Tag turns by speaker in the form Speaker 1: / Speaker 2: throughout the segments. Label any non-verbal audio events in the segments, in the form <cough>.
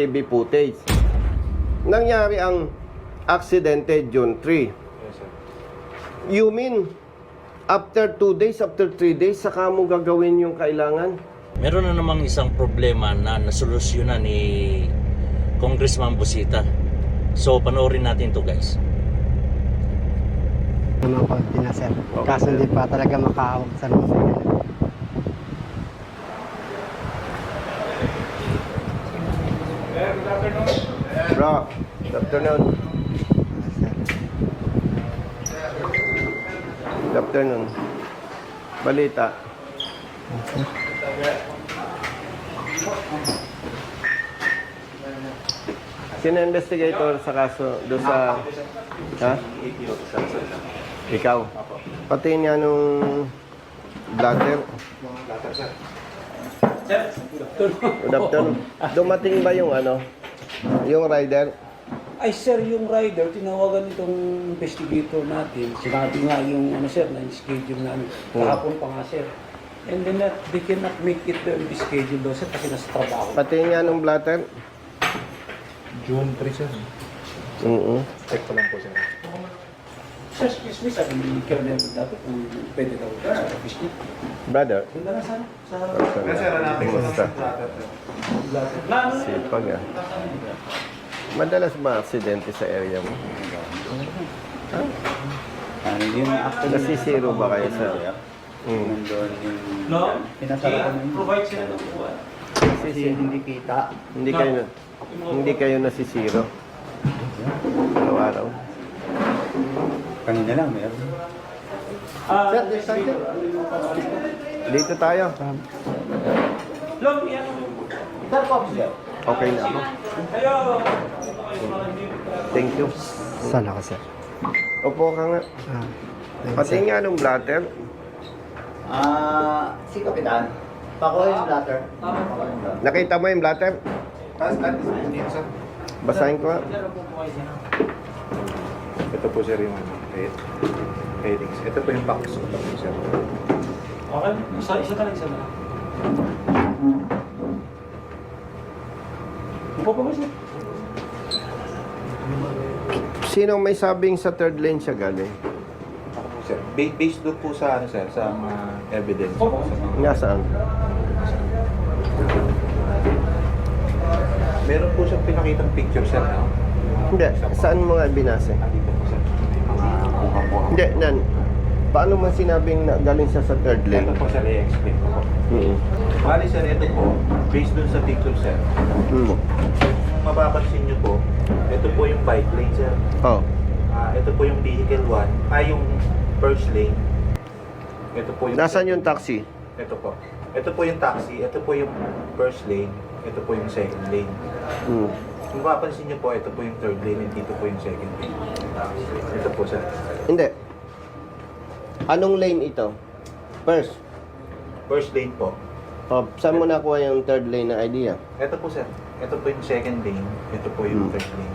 Speaker 1: TV footage. Nangyari ang aksidente June 3.
Speaker 2: Yes, sir.
Speaker 1: You mean, after 2 days, after 3 days, saka mo gagawin yung kailangan?
Speaker 3: Meron na namang isang problema na nasolusyonan ni Congressman Busita. So, panoorin natin to guys.
Speaker 4: naman konti na sir.
Speaker 1: Okay.
Speaker 4: Kaso hindi pa talaga makahawak sa mga
Speaker 1: Bro, good afternoon. Good afternoon. Balita. Sino investigator sa kaso doon sa... Ha? Ikaw? Pati niya nung vlogger? Good afternoon. <laughs> Dumating ba yung ano? Yung rider?
Speaker 5: Ay sir, yung rider, tinawagan itong investigator natin. Sinabi nga yung ano sir, na yung schedule namin. Kahapon pa nga sir. And then that, they cannot make it the the schedule daw sir kasi nasa trabaho.
Speaker 1: Pati niya nung blatter?
Speaker 2: June 3, sir.
Speaker 1: Oo.
Speaker 2: Check ko lang po, sir.
Speaker 5: Sir, excuse me, sabi ni Colonel dati kung pwede daw sa office niya.
Speaker 1: Brother?
Speaker 5: Doon na sana. Sa
Speaker 1: Kumusta?
Speaker 5: lahat. Na ano?
Speaker 1: Sipag ah. Madalas ba aksidente sa area mo?
Speaker 6: Ano yung actually
Speaker 1: Nasisiro ba kayo sa... Mm.
Speaker 6: nandun yung
Speaker 5: No?
Speaker 6: pinasarapan mo
Speaker 5: Provide sila
Speaker 6: yun.
Speaker 5: ng
Speaker 6: Kasi hindi kita.
Speaker 1: Hindi kayo na, hindi kayo nasisiro.
Speaker 6: Kanina lang meron.
Speaker 5: Ah,
Speaker 4: Sir, there's something.
Speaker 1: Dito tayo.
Speaker 5: Long, yan.
Speaker 6: Sir, Pops, sir.
Speaker 1: Okay na ako.
Speaker 5: Ayo.
Speaker 1: Thank you.
Speaker 4: Saan ako sir?
Speaker 1: Upo ka nga.
Speaker 4: Ah, thank you,
Speaker 1: Pati
Speaker 4: sir.
Speaker 1: nga nung blatter.
Speaker 6: Ah, si Kapitan. Pako yung blatter. Pako yung blatter.
Speaker 1: Nakita mo yung blatter? Basahin ko nga.
Speaker 2: Ito po, sir, yung ano, head, headings. Ito po yung box. Ito po, sir.
Speaker 5: Okay, isa, isa talaga isa na. Upo pa ba siya?
Speaker 1: Sino may sabing sa third lane siya galing?
Speaker 2: Ako po, sir. Ba- based doon po sa, ano, sir, sa mga evidence. po, sa mga...
Speaker 1: Nga saan?
Speaker 2: Meron po siyang pinakitang picture, sir, no?
Speaker 1: Hindi. Saan mo nga binase?
Speaker 2: Ah, dito po, sir. Mga kuha-kuha.
Speaker 1: Hindi, nan. Paano man sinabing na galing siya sa third
Speaker 2: Ito
Speaker 1: lane?
Speaker 2: po, sir, i-explain ko po.
Speaker 1: Mm.
Speaker 2: Bali, sir, ito po, based doon sa picture, sir.
Speaker 1: Mm.
Speaker 2: Kung mapapansin nyo po, ito po yung bike lane, sir.
Speaker 1: Oh.
Speaker 2: Ah, ito po yung vehicle 1, ay yung first lane. Ito po yung
Speaker 1: Nasaan yung taxi?
Speaker 2: Ito po. Ito po yung taxi, ito po yung first lane, ito po yung second lane.
Speaker 1: Mm.
Speaker 2: Kung mapapansin niyo po, ito po yung third lane, and dito po yung second lane. Ito po, sir.
Speaker 1: Hindi. Anong lane ito? First.
Speaker 2: First lane po.
Speaker 1: Oh, saan mo nakuha yung third lane na idea?
Speaker 2: Ito po, sir. Ito po yung second lane, ito po yung
Speaker 1: Hmm.
Speaker 2: third lane.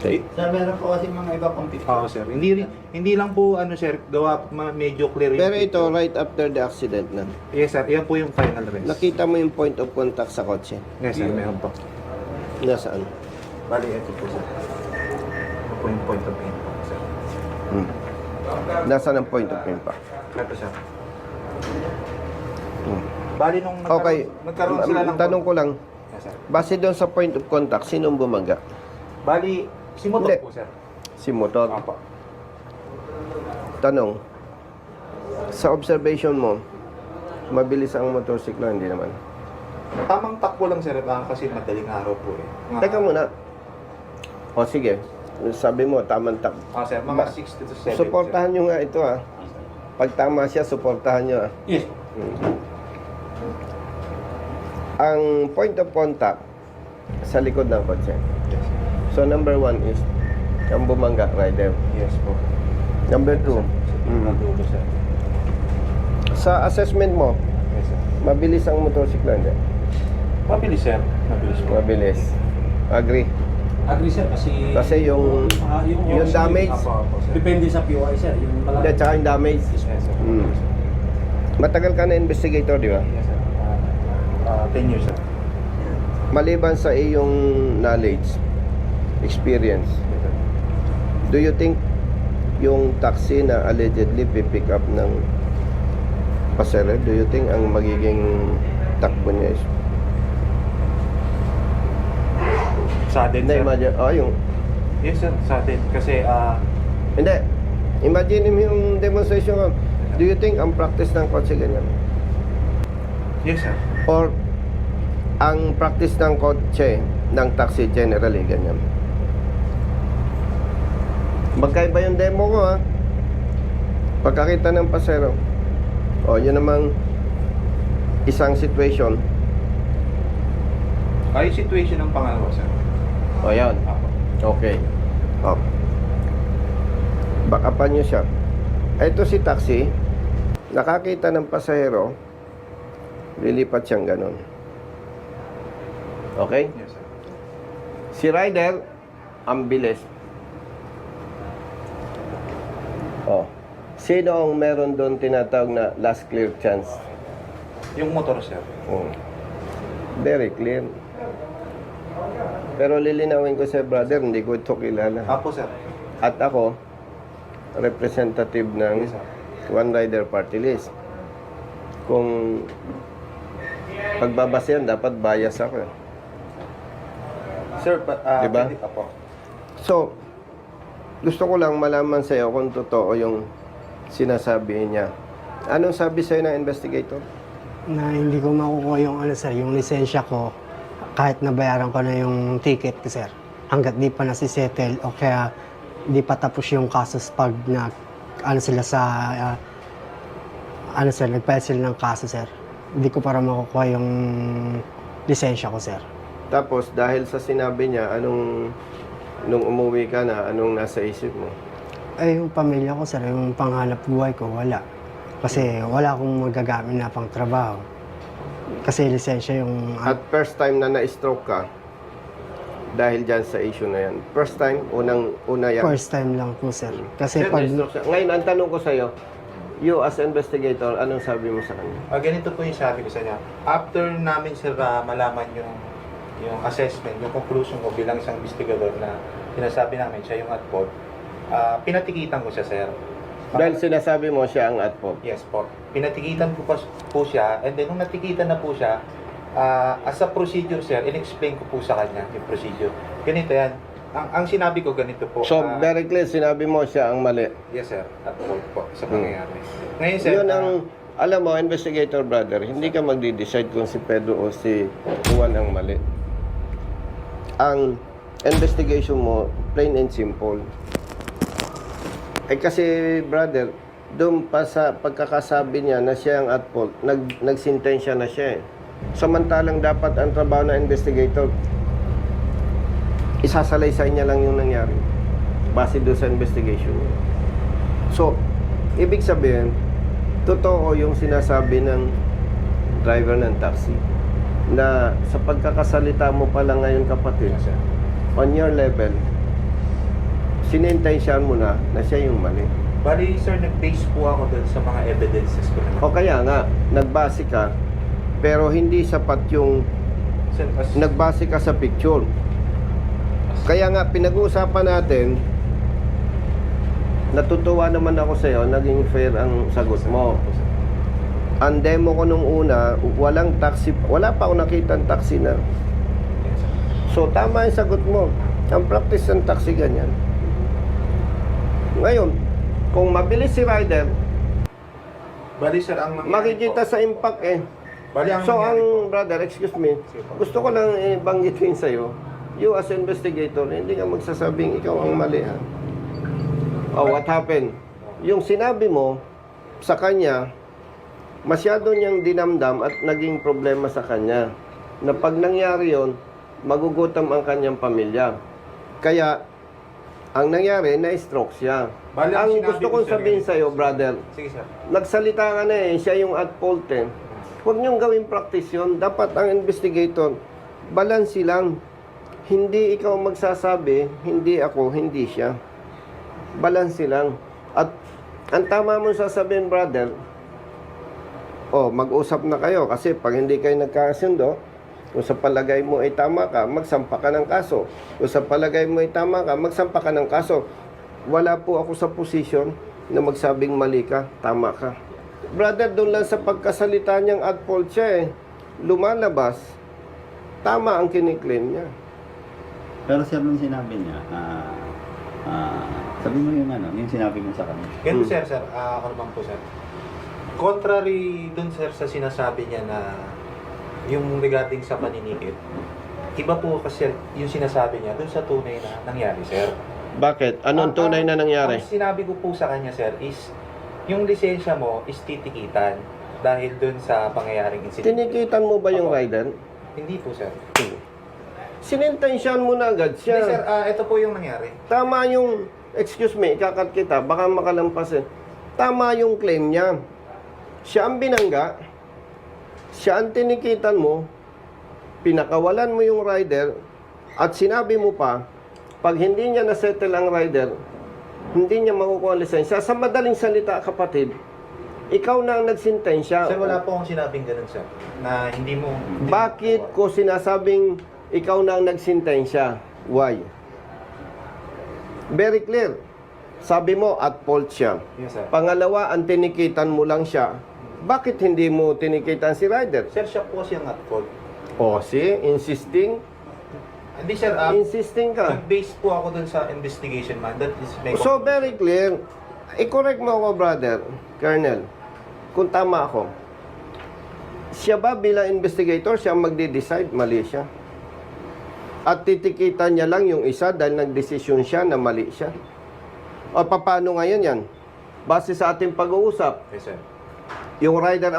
Speaker 1: Okay.
Speaker 6: Sir, meron po kasi mga iba pang picture.
Speaker 2: Oo, sir. Hindi rin- hindi lang po ano, sir, gawa ma- medyo clear yung
Speaker 1: Pero ito,
Speaker 2: picture.
Speaker 1: right after the accident na.
Speaker 2: Yes, sir. Yan po yung final rest.
Speaker 1: Nakita mo yung point of contact sa kotse.
Speaker 2: Yes, sir. Meron po.
Speaker 1: Nasaan?
Speaker 2: Bali, ito po, sir. Ito po yung point of impact, sir.
Speaker 1: Hmm. Nasaan ang point of impact?
Speaker 2: Ito, sir.
Speaker 1: Hmm.
Speaker 2: Bali, nung nagkaroon,
Speaker 1: Okay.
Speaker 2: nagkaroon sila ng...
Speaker 1: Tanong ko lang,
Speaker 2: Yes, sir.
Speaker 1: base doon sa point of contact, sinong bumaga?
Speaker 2: Bali, si motor
Speaker 1: Hindi.
Speaker 2: po, sir.
Speaker 1: Si motor.
Speaker 2: Opo.
Speaker 1: Tanong, sa observation mo, mabilis ang motorsiklo, hindi naman.
Speaker 2: Tamang takbo lang, sir. Ah, kasi madaling araw po eh. Mga-
Speaker 1: Teka muna. O sige, sabi mo, tamang tak.
Speaker 2: Ah, sir. Mga 60 to 70.
Speaker 1: Suportahan nyo nga ito ah. Pag tama siya, suportahan nyo ah.
Speaker 5: Yes.
Speaker 1: Ang point of contact sa likod ng kotse.
Speaker 2: Yes.
Speaker 1: So number one is ang bumangga rider.
Speaker 2: Yes po.
Speaker 1: Number two,
Speaker 2: Mm. Dulo, sir.
Speaker 1: sa assessment mo,
Speaker 2: Yes, sir.
Speaker 1: mabilis ang motorsiklo, hindi?
Speaker 2: Mabilis, sir. Mabilis po.
Speaker 1: Mabilis. Agree.
Speaker 5: Agree sir kasi...
Speaker 1: Kasi yung-
Speaker 5: Ah,
Speaker 1: yung damage,
Speaker 2: Apo, apo, sir.
Speaker 5: Depende sa POI sir. Yung.
Speaker 1: Hindi, tsaka yung damage.
Speaker 2: Yes, sir.
Speaker 1: Mm. Matagal ka na investigator, di ba?
Speaker 2: Yes, sir. Ah, ah, 10 years, sir.
Speaker 1: maliban sa iyong knowledge, experience, do you think yung taxi na allegedly pipick up ng pasero, do you think ang magiging takbo niya is
Speaker 2: Sudden,
Speaker 1: Hindi,
Speaker 2: sir.
Speaker 1: imagine, oh, yung,
Speaker 2: Yes, sir. Sudden. Kasi, ah,
Speaker 1: hindi, imagine mo yung demonstration ko. Do you think ang practice ng kotse ganyan?
Speaker 2: yes, sir.
Speaker 1: Or ang practice ng kotse ng taxi generally ganyan? Magkaiba yung demo ko ha. Pagkakita ng pasero. O, yun namang isang situation.
Speaker 2: Ay, situation ng pangalawa, sir.
Speaker 1: O, yan. Okay. O. Bakapan nyo siya. Ito si taxi. Nakakita ng pasahero. Lilipat siyang ganun. Okay?
Speaker 2: Yes, sir.
Speaker 1: Si rider, ang bilis. Oh. Sino ang meron doon tinatawag na last clear chance?
Speaker 2: Yung motor, sir.
Speaker 1: Oh. Very clear. Pero lilinawin ko sa brother, hindi ko ito kilala.
Speaker 2: Apo, sir.
Speaker 1: At ako, representative ng
Speaker 2: Yes, sir.
Speaker 1: One Rider Party List. Kung pagbabase yan, dapat bias ako. eh.
Speaker 2: Sir, pa, ah,
Speaker 1: Diba?
Speaker 2: pwede- Apo.
Speaker 1: So, gusto ko lang malaman sa'yo kung totoo yung sinasabi niya. Anong sabi sa'yo ng investigator?
Speaker 4: Na hindi ko makukuha yung ano sir, yung lisensya ko kahit nabayaran ko na yung ticket ko sir. Hanggat di pa nasisettle o kaya di pa tapos yung kasos pag na ano sila sa ah, ano sir, nag-file sila ng kaso sir. Hindi ko para makukuha yung lisensya ko sir.
Speaker 1: Tapos, dahil sa sinabi niya, anong, nung umuwi ka na, anong nasa isip mo?
Speaker 4: Ay, yung pamilya ko sir, yung panghanap buhay ko, wala. Kasi wala akong magagamit na pang trabaho. Kasi lisensya yung...
Speaker 1: At first time na na-stroke ka, dahil dyan sa issue na yan. First time, unang, una yan.
Speaker 4: First time lang po sir. Kasi
Speaker 1: Sir,
Speaker 4: pag...
Speaker 1: na-stroke siya. Ngayon, ang tanong ko sa'yo, you as investigator, anong sabi mo sa kanya?
Speaker 2: Ah, ganito po yung sabi ko sa niya. After namin sir ah, malaman yung yung assessment, yung conclusion ko bilang isang investigador na sinasabi namin siya yung at fault, ah, pinatikitan ko siya sir.
Speaker 1: Dahil sinasabi mo siya ang at fault.
Speaker 2: Yes po. Pinatikitan ko pa po siya and then nung natikitan na po siya, ah, as a procedure sir, in-explain ko po sa kanya yung procedure. Ganito yan. Ang, ang sinabi ko ganito po.
Speaker 1: So, very clear, sinabi mo siya ang mali.
Speaker 2: yes sir, at fault po sa
Speaker 1: Hmm.
Speaker 2: pangyayari. Ngayon sir,
Speaker 1: Yun ang, alam mo, investigator brother, hindi ka magdi-decide kung si Pedro o si Juan ang mali. Ang investigation mo, plain and simple. Eh kasi, brother, doon pa sa pagkakasabi niya na siya ang at fault, nag, nagsintensya na siya eh. Samantalang dapat ang trabaho ng investigator, isasalaysay niya lang yung nangyari. Base doon sa investigation niya. So, ibig sabihin, totoo yung sinasabi ng driver ng taxi na sa pagkakasalita mo pala ngayon kapatid, on your level, sinintensyahan mo na na siya yung mali.
Speaker 2: Bali sir, nag-base po ako doon sa mga evidences ko na
Speaker 1: O kaya nga, nagbase ka, pero hindi sapat yung
Speaker 2: Sir, as-
Speaker 1: nagbase ka sa picture. Kaya nga, pinag-uusapan natin, natutuwa naman ako sa'yo, naging fair ang sagot mo. Ang demo ko nung una, walang taxi, wala pa ako nakita ng taxi na. So, tama yung sagot mo. Ang practice ng taxi ganyan. Ngayon, kung mabilis si rider,
Speaker 2: Bali sir, ang
Speaker 1: makikita
Speaker 2: po-
Speaker 1: sa impact eh.
Speaker 2: Bali ang
Speaker 1: So,
Speaker 2: po-
Speaker 1: ang brother, excuse me, gusto ko lang ibanggitin sa'yo, you as investigator, hindi ka magsasabing ikaw ang mali ha. Oh, what happened? Yung sinabi mo sa kanya, masyado niyang dinamdam at naging problema sa kanya. Na pag nangyari yon, magugutom ang kanyang pamilya. Kaya, ang nangyari, na-stroke siya.
Speaker 2: Bali, ang sinabi
Speaker 1: gusto
Speaker 2: ko,
Speaker 1: kong
Speaker 2: sir,
Speaker 1: sabihin
Speaker 2: ganito.
Speaker 1: sa'yo, brother,
Speaker 2: Sige sir.
Speaker 1: nagsalita ka na eh, siya yung at fault eh. Huwag niyong gawing practice yun. Dapat ang investigator, balansi lang. Hindi ikaw magsasabi, hindi ako, hindi siya. Balansi lang. At ang tama mo sasabihin, brother, oh, mag-usap na kayo kasi pag hindi kayo nagkakasundo, Kung sa palagay mo ay tama ka, magsampa ka ng kaso. Kung sa palagay mo ay tama ka, magsampa ka ng kaso. Wala po ako sa posisyon na magsabing mali ka, tama ka. Brother, doon lang sa pagkasalita niyang fault siya eh. Lumalabas, tama ang kiniklaim niya.
Speaker 7: Pero sir, nung sinabi niya, ah, ah, sabi mo yung ano, yung sinabi mo sa kanya.
Speaker 2: Ganun
Speaker 1: Hmm.
Speaker 2: sir, sir, ah, ako naman po sir. Contrary dun sir sa sinasabi niya na yung regarding sa paninikit, iba po kasi yung sinasabi niya dun sa tunay na nangyari sir.
Speaker 1: Bakit? Anong tunay na
Speaker 2: ang-
Speaker 1: nangyari?
Speaker 2: Ang sinabi ko po sa kanya sir is yung lisensya mo is titikitan dahil dun sa pangyayaring incident.
Speaker 1: Tinikitan mo ba yung
Speaker 2: Opo.
Speaker 1: rider?
Speaker 2: Hindi po sir.
Speaker 1: Sinintensyon mo na agad
Speaker 2: Hindi sir,
Speaker 1: siya.
Speaker 2: ah, ito po yung nangyari.
Speaker 1: Tama yung, excuse me, ikakat kita, baka makalampasin. Tama yung claim niya. Siya ang binangga, siya ang tinikitan mo, pinakawalan mo yung rider, at sinabi mo pa, pag hindi niya nasettle ang rider, hindi niya makukuha ang lisensya. Sa madaling salita, kapatid, ikaw na ang nagsintensya.
Speaker 2: Sir, wala po akong sinabing ganun sir. Na hindi mo... hindi mo-
Speaker 1: Bakit ko sinasabing ikaw na ang nagsintensya? Why? Very clear. Sabi mo, at fault siya.
Speaker 2: Yes sir.
Speaker 1: Pangalawa, ang tinikitan mo lang siya. Bakit hindi mo tinikitan si Ryder?
Speaker 2: Sir, siya po kasi ang at fault.
Speaker 1: O, see, insisting,
Speaker 2: Hindi sir, ah,
Speaker 1: insisting ka.
Speaker 2: nag-base po ako dun sa investigation man. That is may
Speaker 1: So, very clear. I-correct mo ako, brother, Colonel, kung tama ako. Siya ba bilang investigator, siya ang magde-decide, mali siya. At titikitan niya lang yung isa dahil nagdesisyon siya na mali siya. O paano ngayon yan? Base sa ating pag-uusap,
Speaker 2: Yes sir.
Speaker 1: Yung rider ang